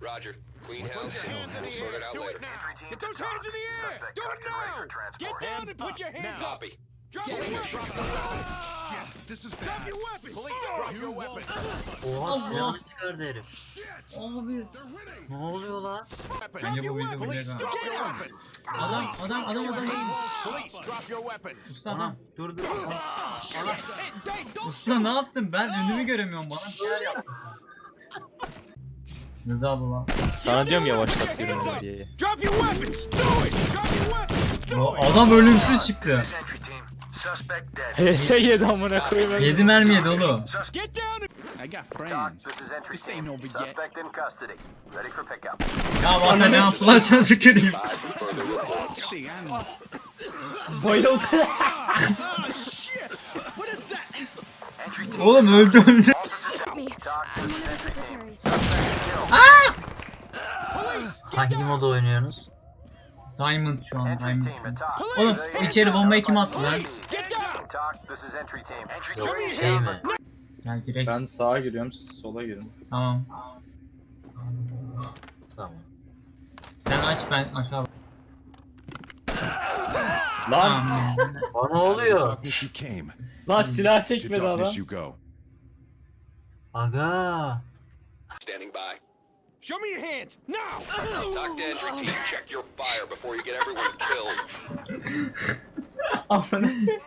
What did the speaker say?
Roger. Queen Put House. your hands in the air. Do it now. Get those hands in the air. Do it now. Get down and put your hands up. Drop your weapons. drop your weapons. Shit, this is Drop bad. your weapons. Police, drop your weapons. Silahını çıkardı herif. Abi ne oluyor lan? Bence bu Police, bilecek ha. drop. Adam adam adam adam. Police, drop your weapons. Usta adam. dur dur. Usta ne yaptın? Ben önümü göremiyorum bana. Rıza baba. Sana diyorum yavaşlat yürüme diye. İt. adam ölümsüz çıktı. HS yedi amına koyayım. 7 mermi yedi oğlum. Ya bana ne yaptılar sen sıkırayım. Bayıldı. Team. Oğlum öldü öldü. Hangi moda oynuyorsunuz? Diamond şu an Diamond. Oğlum içeri bombayı kim attı lan? Yok şey mi? Gel direkt. Ben sağa giriyorum, siz sola girin. Tamam. Tamam. Sen aç ben aşağı. Lan, Tamam. Bana ne oluyor? Lan silah çekmedi adam. Darkness you go. Aga. Standing by. Show me your hands now. Talk to entry team. Check your fire before you get everyone killed. Oh, Amına.